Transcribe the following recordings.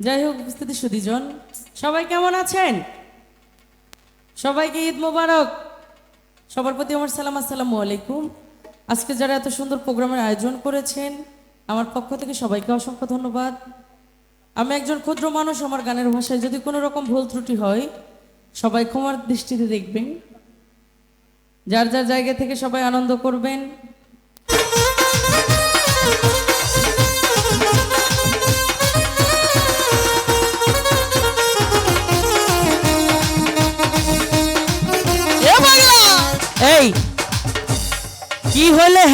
যাই হোক উপস্থিতি সুদীজন সবাই কেমন আছেন? সবাইকে ঈদ মোবারক। সবার প্রতি আমার সালাম, আসসালামু আলাইকুম। আজকে যারা এত সুন্দর প্রোগ্রামের আয়োজন করেছেন, আমার পক্ষ থেকে সবাইকে অসংখ্য ধন্যবাদ। আমি একজন ক্ষুদ্র মানুষ, আমার গানের ভাষায় যদি কোনো রকম ভুল ত্রুটি হয়, সবাই ক্ষমার দৃষ্টিতে দেখবেন। যার যার জায়গা থেকে সবাই আনন্দ করবেন।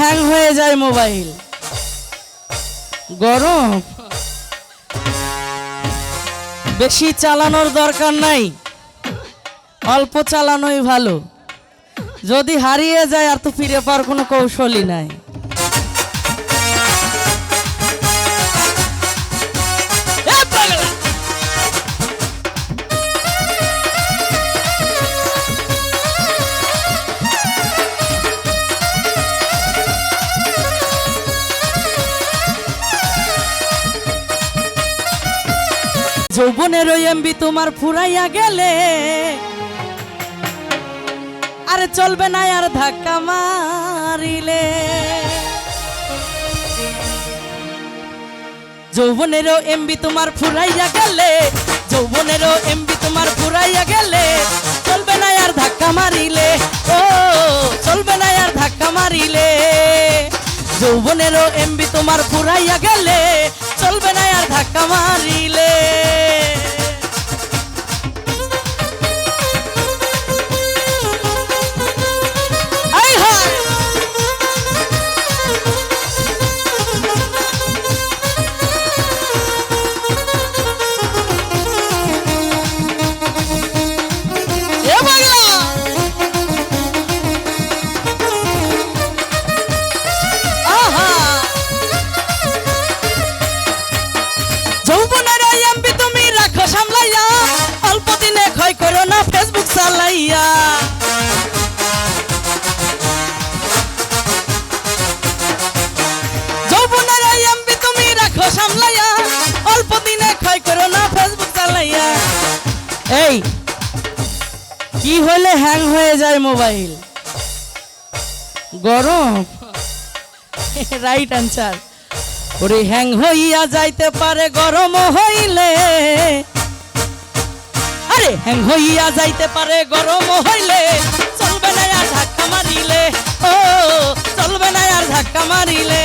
হ্যাং হয়ে যায় মোবাইল গরম। বেশি চালানোর দরকার নাই। অল্প চালানোই ভালো। যদি হারিয়ে যায় আর তো ফিরে পাওয়ার কোনো কৌশলই নাই। যৌবনের ওই এমবি তোমার ফুরাইয়া গেলে। আরে চলবে না আর ধাক্কা মারিলে। যৌবনেরও এমবি তোমার ফুরাইয়া গেলে, যৌবনেরও এমবি তোমার ফুরাইয়া গেলে, চলবে না আর ধাক্কা মারিলে, ও, চলবে না আর ধাক্কা মারিলে। যৌবনেরও এমবি তোমার ফুরাইয়া গেলে, চলবে না আর ধাক্কা মারিলে। ফেসবুক যৌবনের এমবি তুমি রাখো সামলাইয়া, অল্প দিনে ক্ষয় করো না ফেসবুক চালাইয়া। এই, কি হলে হ্যাং হয়ে যায় মোবাইল গরম? রাইট আনসার ওরে হ্যাং হইয়া যাইতে পারে, গরম হইলে। আরে হ্যাং হইয়া যাইতে পারে, গরম হইলে। চলবে না আর ধাক্কা মারিলে, ও, চলবে না আর ধাক্কা মারিলে।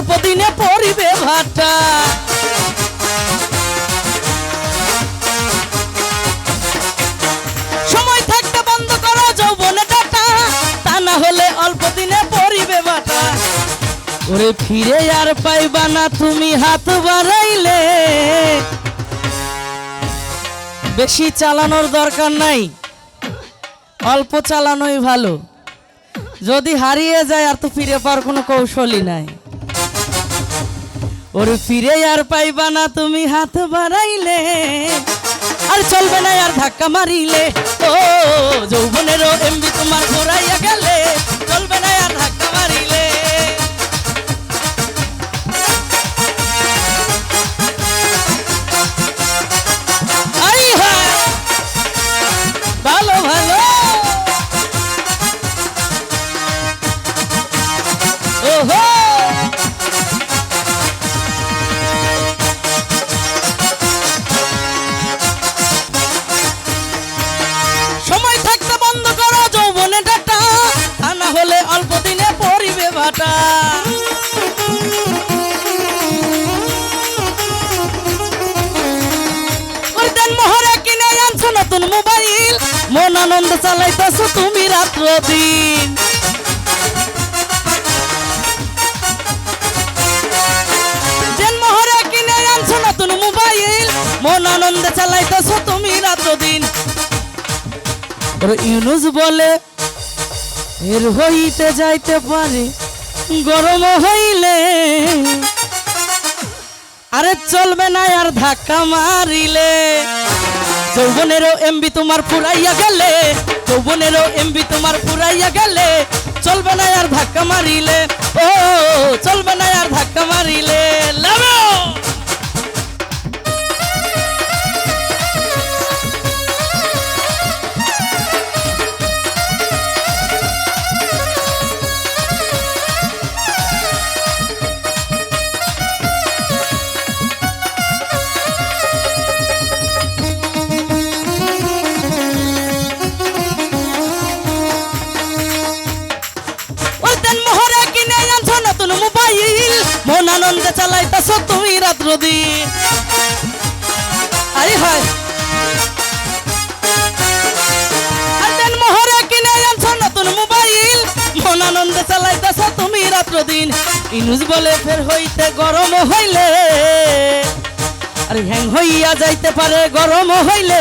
অল্প দিনে পরিবে ভাটা। সময় থাকতে বন্ধ করো যৌবনে ডাটা তা না হলে অল্প দিনে বাটা ওরে ফিরে আর পাইবা না তুমি হাত বাড়াইলে। বেশি চালানোর দরকার নাই, অল্প চালানোই ভালো। যদি হারিয়ে যায় আর তো ফিরে পাওয়ার কোনো কৌশলই নাই। ওরে ফিরে আর পাইবা না তুমি হাত বাড়াইলে। আর চলবে না আর ধাক্কা মারিলে। ও যৌবনেরও এমবি তোমার ঘোরাইয়া গেলে। চলবে না কাটাইতেছো তুমি রাত্র দিন। মন আনন্দে চালাইতেছো তুমি রাত্র দিন। ইউনুস বলে, এর হইতে যাইতে পারে, গরম হইলে। আরে চলবে না আর ধাক্কা মারিলে। যৌবনেরও এমবি তোমার পুরাইয়া গেলে, যৌবনেরও এমবি তোমার পুরাইয়া গেলে, চলবে না আর ধাক্কা মারিলে, ও, চলবে না আর ধাক্কা মারিলে। চালাইতেছ তুমি রাত্র দিন। আরে হয়। মোহরে কিনে আনছো নতুন মোবাইল। মন আনন্দে চালাইতেছ তুমি রাত্র দিন। ইনুজ বলে, ফের হইতে গরম হইলে। আরে হ্যাং হইয়া যাইতে পারে গরম হইলে।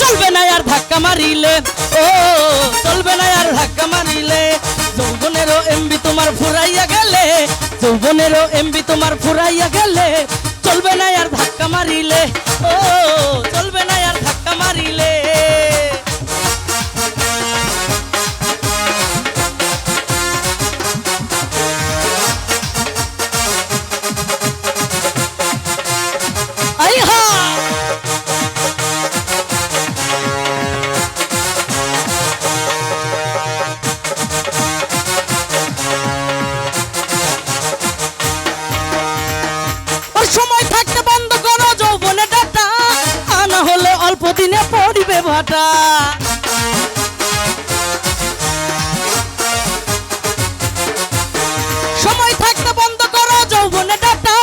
চলবে না আর ধাক্কা মারিলে। ও, চলবে না আর ধাক্কা মারিলে। যৌবনেরও এমবি তোমার ফুরাইয়া গেলে, যৌবনেরও এমবি তোমার ফুরাইয়া গেলে, চলবে না আর ধাক্কা মারিলে। ও, চলবে না আর ধাক্কা মারিলে। সময় থাকতে বন্ধ করো যৌবনে ডাটা। আনা হলে অল্প দিনে পড়িবে ভাটা। সময় থাকতে বন্ধ করো যৌবনে ডাটা।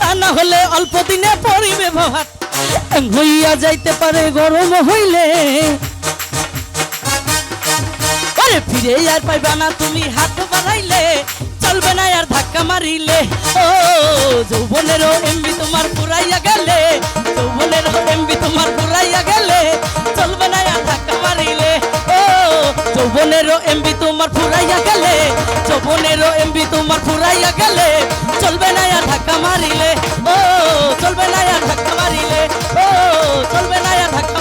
তা না হলে অল্প দিনে পড়িবে ভাট। হইয়া যাইতে পারে গরম হইলে। আরে ফিরে আর পাইবা না তুমি হাত বাড়াইলে। চলবে না আর ধাক্কা মারিলে। ও, যৌবনেরও এমবি তোমার পুরাইয়া গেলে। যৌবনেরও এমবি তোমার পুরাইয়া গেলে। চলবে না আর ধাক্কা মারিলে। ও, যৌবনেরও এমবি তোমার ফুরাইয়া গেলে। যৌবনেরও এমবি তোমার ফুরাইয়া গেলে। চলবে না আর ধাক্কা মারিলে। ও, চলবে না আর ধাক্কা মারিলে। ও, চলবে না আর ধাক্কা